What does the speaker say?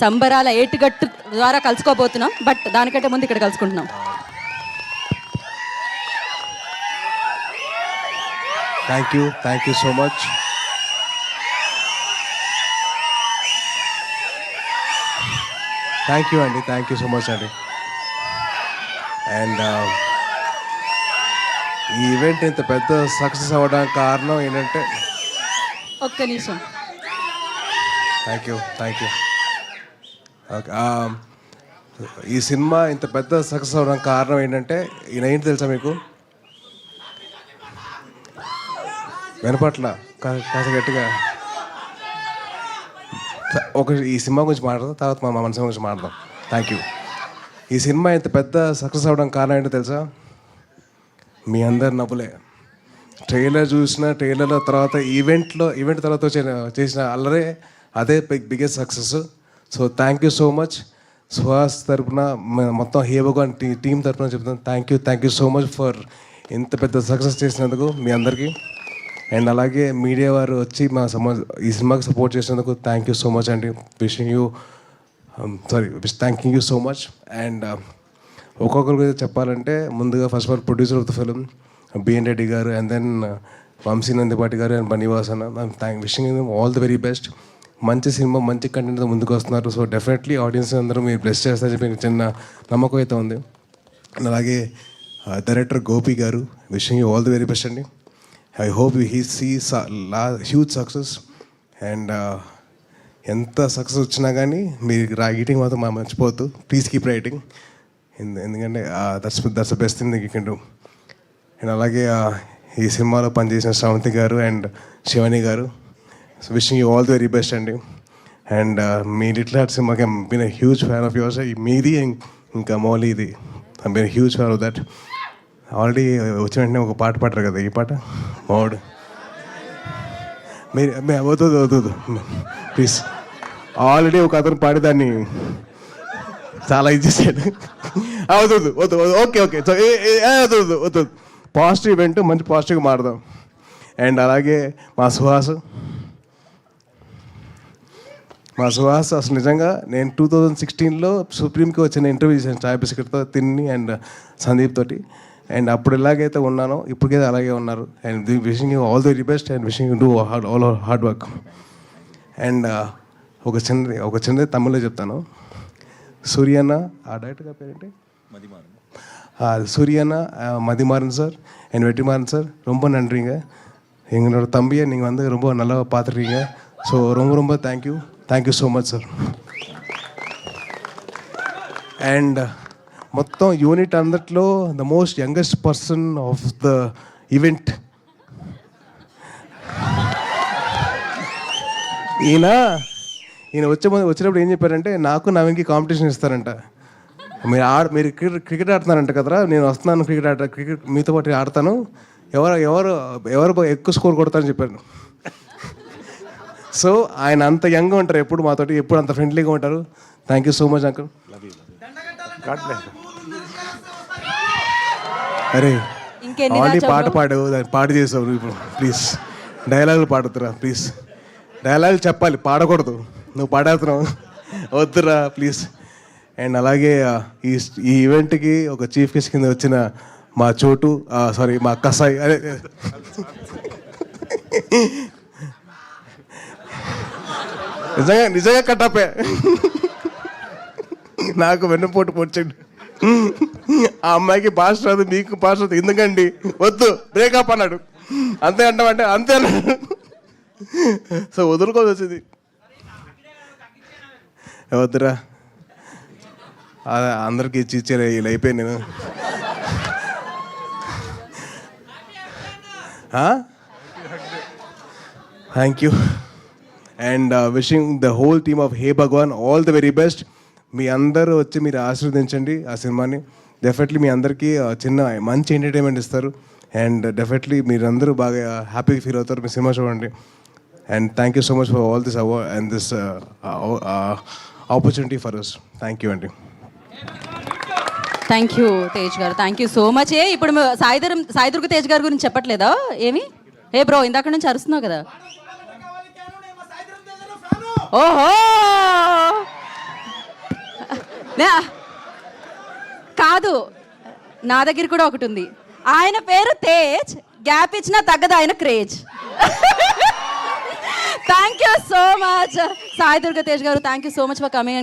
సంబరాల ఏటుగట్టు ద్వారా కలుసుకోబోతున్నాం బట్ దానికంటే ముందు ఇక్కడ కలుసుకుంటున్నాం. Thank you thank you so much thank you అండి థ్యాంక్ యూ సో మచ్ అండి అండ్ ఈ ఈవెంట్ ఇంత పెద్ద సక్సెస్ అవ్వడానికి కారణం ఏంటంటే ఒక్క నిమిషం. థ్యాంక్ యూ థ్యాంక్ యూ ఈ సినిమా ఇంత పెద్ద సక్సెస్ అవ్వడానికి కారణం ఏంటంటే ఈయన ఏంటి తెలుసా మీకు? వినపట్ల కా- కాస్త గట్టిగా. ఒక ఈ సినిమా గురించి మాట్లాడదాం తర్వాత మా మన సినిమా గురించి మాట్లాడదాం. థ్యాంక్ యూ ఈ సినిమా ఇంత పెద్ద సక్సెస్ అవ్వడం కారణం ఏంటో తెలుసా? మీ అందరి నవ్వులే. ట్రైలర్ చూసిన ట్రైలర్లో తర్వాత ఈవెంట్లో ఈవెంట్ తర్వాత చేసిన అల్లరే అదే biggest success. So thank you so much Suhas తరపున మొత్తం హేవగా టీం తరపున చెప్తాను thank you thank you so much for ఇంత పెద్ద సక్సెస్ చేసినందుకు మీ అందరికీ. అండ్ అలాగే మీడియా వారు వచ్చి మా సమా ఈ సినిమాకి సపోర్ట్ చేసినందుకు థ్యాంక్ యూ సో మచ్ అండి. Wishing you sorry thanking you so much and ఒక్కొక్కరి గురించి చెప్పాలంటే ముందుగా first of all producer of the film B N Reddy గారు అండ్ దెన్ వంశీ నందిపాటి గారు అండ్ బనీవాస్ అన్న thank wishing all the very best మంచి cinema మంచి కంటెంట్తో ముందుకు వస్తున్నారు. సో డెఫినెట్లీ ఆడియన్స్ అందరూ మీరు బ్లెస్ చేస్తారని చెప్పి చిన్న నమ్మకం అయితే ఉంది. అలాగే డైరెక్టర్ గోపి గారు wishing you all the very best అండి. I hope he see la huge success and ఎంత సక్సెస్ వచ్చినా కానీ మీరు రైటింగ్ మాత్రం మా మర్చిపోవద్దు. ప్లీజ్ కీప్ రైటింగ్ ఎందుకంటే that's that's the best thing you can do and అలాగే ఈ సినిమాలో పనిచేసిన శ్రవంతి గారు అండ్ శివని గారు so wishing you all the very best అండి అండ్ మీ లిటిల్ హార్ట్ సినిమాకి been huge fan of yours మీది ఇంకా ఇంకా ఇది I been huge fan of that already వచ్చిన వెంటనే ఒక పాట పాడరు కదా ఈ పాట? మౌడ్ మీరు మీ- అవుతుంది అవుతుంది ప్లీజ్ ఆల్రెడీ ఒక అతను పాడేదాన్ని. చాలా ఇది చేశాడు. అవుతుంది ఓకే ఓకే సో అవుతుంది వద్దు పాజిటివ్ ఈవెంట్ మంచి పాజిటివ్గా మారుదాం. అండ్ అలాగే మా సుహాస్. మా సుహాస్ అసలు నిజంగా నేను టూ థౌజండ్ సిక్స్టీన్లో సుప్రీంకి వచ్చిన ఇంటర్వ్యూ చేశాను చాయ్ బిస్కెట్తో తిన్ని అండ్ సందీప్ తోటి అండ్ అప్పుడు ఎలాగైతే ఉన్నానో ఇప్పటికైతే అలాగే ఉన్నారు and wishing you all the very best and wishing you do hard all hard work and ఒక చిన్నది ఒక చిన్నది తమిళ్లో చెప్తాను సూర్యన్న ఆ డైరెక్టర్ గారి పేరేంటి ஆ, சூரியண்ண ஆ, மதிமாறன் சார் என் வெற்றிமாறன் சார் ரொம்ப நன்றிங்க எங்களோட தம்பியை நீங்கள் வந்து ரொம்ப நல்லா பார்த்துருக்கீங்க ஸோ ரொம்ப ரொம்ப thank you thank you so much sir and మొత్తం unit అందట్లో the most youngest person of the event ఈయన ఈయన వచ్చే వచ్చినప్పుడు ఏం చెప్పారంటే నాకు నా కాంపిటీషన్ ఇస్తారంట. మీరు ఆడ మీరు క్రికెట్ ఆడుతున్నారంట కదరా నేను వస్తున్నాను క్రికెట్ ఆడ క్రికెట్ మీతో పాటు ఆడతాను. ఎవరు ఎవరు ఎవరు ఎక్కువ స్కోర్ కొడతారని చెప్పారు. సో ఆయన అంత యంగ్గా ఉంటారు. ఎప్పుడు మాతోటి ఎప్పుడు అంత ఫ్రెండ్లీగా ఉంటారు. Thank you so much uncle అరే ఆల్రెడీ పాట దాన్ని పాట చేసావు నువ్వు ఇప్పుడు. ప్లీజ్ డైలాగులు పాడుతురా ప్లీజ్ డైలాగులు చెప్పాలి పాడకూడదు. నువ్వు పాడేస్తున్నావు వద్దురా ప్లీజ్ అండ్ అలాగే ఈ ఈ ఈవెంట్కి ఒక చీఫ్ గెస్ట్ కింద వచ్చిన మా చోటు సారీ మా కసాయి అదే నిజంగా నిజంగా కట్టపే. నాకు వెన్నుపోటు పొడిచండి. ఆ అమ్మాయికి భాష రాదు మీకు భాష రాదు. ఎందుకండి? వద్దు బ్రేకప్ అన్నాడు. అంతే అంటామంటే అంతే అన్నాడు. సో వదులుకోవాల్సి వచ్చింది. వద్దురా. ఆ, అందరికీ ఇచ్చి ఇచ్చే ఇలా అయిపోయాను నేను. Thank you and wishing the whole team of hey Bhagavan all the very best మీ అందరూ వచ్చి మీరు ఆశీర్వదించండి ఆ సినిమాని. డెఫినెట్లీ మీ అందరికీ చిన్న మంచి ఎంటర్టైన్మెంట్ ఇస్తారు. అండ్ డెఫినెట్లీ మీరందరూ బాగా హ్యాపీగా ఫీల్ అవుతారు మీ సినిమా చూడండి. And thank you so much for all this award and this opportunity for us thank you అండి థ్యాంక్ యూ తేజ్ గారు. థ్యాంక్ యూ సో మచ్ ఏ ఇప్పుడు మ- సాయిధరం సాయిదుర్గ తేజ్ గారి గురించి చెప్పట్లేదా? ఏమి? ఏ బ్రో ఇందాక నుంచి అరుస్తున్నావు కదా? ఓహో! కాదు నా దగ్గర కూడా ఒకటి ఉంది. ఆయన పేరు తేజ్ గ్యాప్ ఇచ్చినా తగ్గదు ఆయన craze. Thank you so much Sai Durga Tej గారు thank you so much for coming